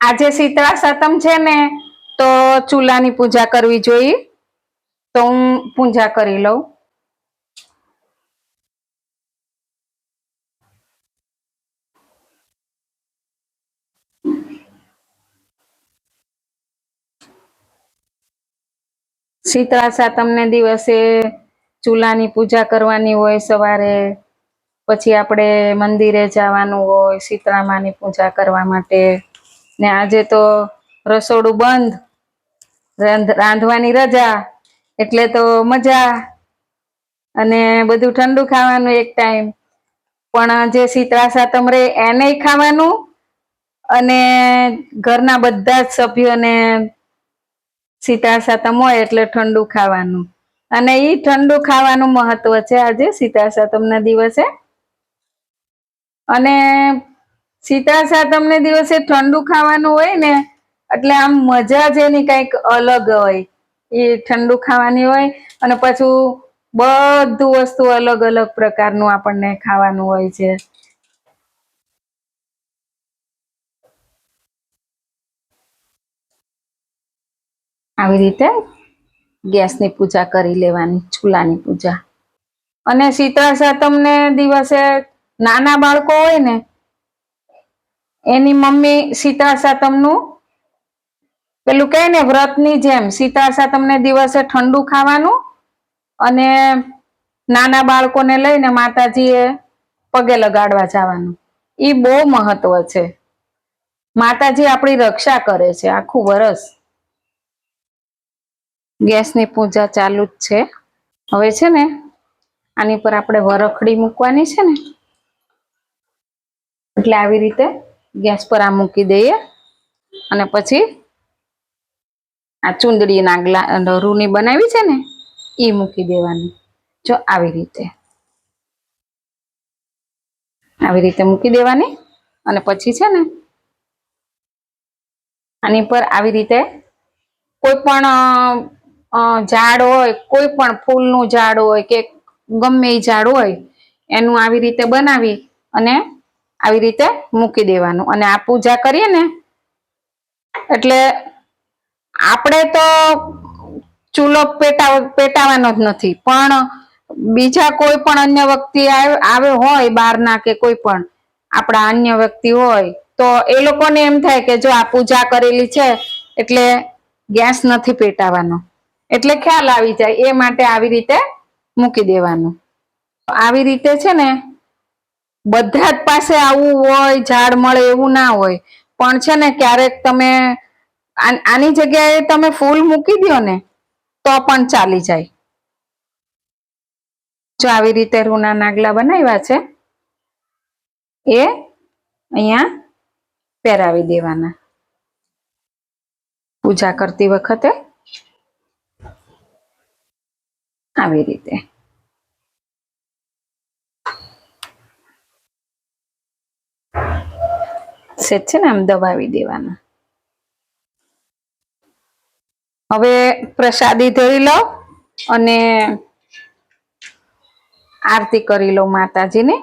આજે શીતળા સાતમ છે ને, તો ચૂલાની પૂજા કરવી જોઈએ. તો હું પૂજા કરી લઉં. શીતળા સાતમને દિવસે ચૂલાની પૂજા કરવાની હોય સવારે, પછી આપણે મંદિરે જવાનું હોય શીતળા માની પૂજા કરવા માટે. ને આજે તો રસોડું બંધ રાંધવાની રજા, એટલે તો મજા. અને બધું ઠંડુ ખાવાનું એક ટાઈમ પણ જે શીતળા સાતમ એને ખાવાનું અને ઘરના બધા જ સભ્યોને શીતળા સાતમ હોય એટલે ઠંડુ ખાવાનું. અને એ ઠંડુ ખાવાનું મહત્વ છે આજે શીતળા સાતમના દિવસે. અને શીતળા તમને દિવસે ઠંડુ ખાવાનું હોય ને, એટલે આમ મજા જ એની કંઈક અલગ હોય. એ ઠંડુ ખાવાની હોય અને પાછું બધું વસ્તુ અલગ અલગ પ્રકારનું આપણને ખાવાનું હોય છે. આવી રીતે ગેસની પૂજા કરી લેવાની, ચૂલાની પૂજા. અને શીતળા સાતમને દિવસે નાના બાળકો હોય ને એની મમ્મી સીતા સાતમનું, પેલું કહે ને, વ્રતની જેમ, સીતા સાતમને દિવસે ઠંડુ ખાવાનું અને નાના બાળકોને લઈને માતાજીએ પગે લગાડવા જવાનું. એ બહુ મહત્વ છે. માતાજી આપણી રક્ષા કરે છે આખું વરસ. ગેસની પૂજા ચાલુ જ છે. હવે છે ને, આની પર આપણે વરખડી મૂકવાની છે ને. એટલે આવી રીતે ગેસ પર આ મૂકી દઈએ. અને પછી આ ચૂંદડીના નાગલા રૂની બનાવી છે ને એ મૂકી દેવાની. જો આવી રીતે. આવી રીતે મૂકી દેવાની. અને પછી છે ને, આની પર આવી રીતે કોઈ પણ ઝાડ હોય, કોઈ પણ ફૂલનું ઝાડ હોય કે ગમે એ ઝાડ હોય, એનું આવી રીતે બનાવી અને આવી રીતે મૂકી દેવાનું. અને આ પૂજા કરીએ ને, એટલે આપણે તો ચૂલો પેટાવ, પેટાવાનો જ નથી. પણ બીજા કોઈ પણ અન્ય વ્યક્તિ આવે હોય બહારના કે કોઈ પણ, આપણા અન્ય વ્યક્તિ હોય, તો એ લોકોને એમ થાય કે જો આ પૂજા કરેલી છે, એટલે ગેસ નથી પેટાવાનો. એટલે ખ્યાલ આવી જાય, એ માટે આવી રીતે મૂકી દેવાનું. આવી રીતે છે ને બધા જ પાસે આવું હોય, ઝાડ મળે એવું ના હોય. પણ છે ને, ક્યારેક તમે આની જગ્યાએ તમે ફૂલ મૂકી દો ને, તો પણ ચાલી જાય. જો આવી રીતે રૂના નાગલા બનાવ્યા છે, એ અહીંયા પહેરાવી દેવાના. પૂજા કરતી વખતે આવી રીતે. સેજ છે ને, આમ દબાવી દેવાના. હવે પ્રસાદી ધરી લો અને આરતી કરી લો માતાજીની.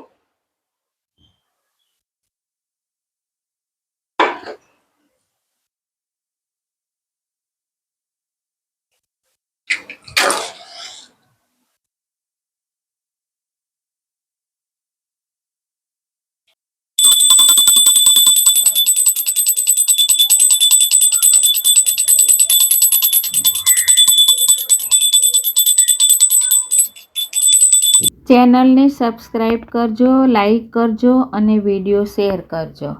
ચેનલને સબસ્ક્રાઈબ કરજો લાઈક કરજો અને વીડિયો શેર કરજો.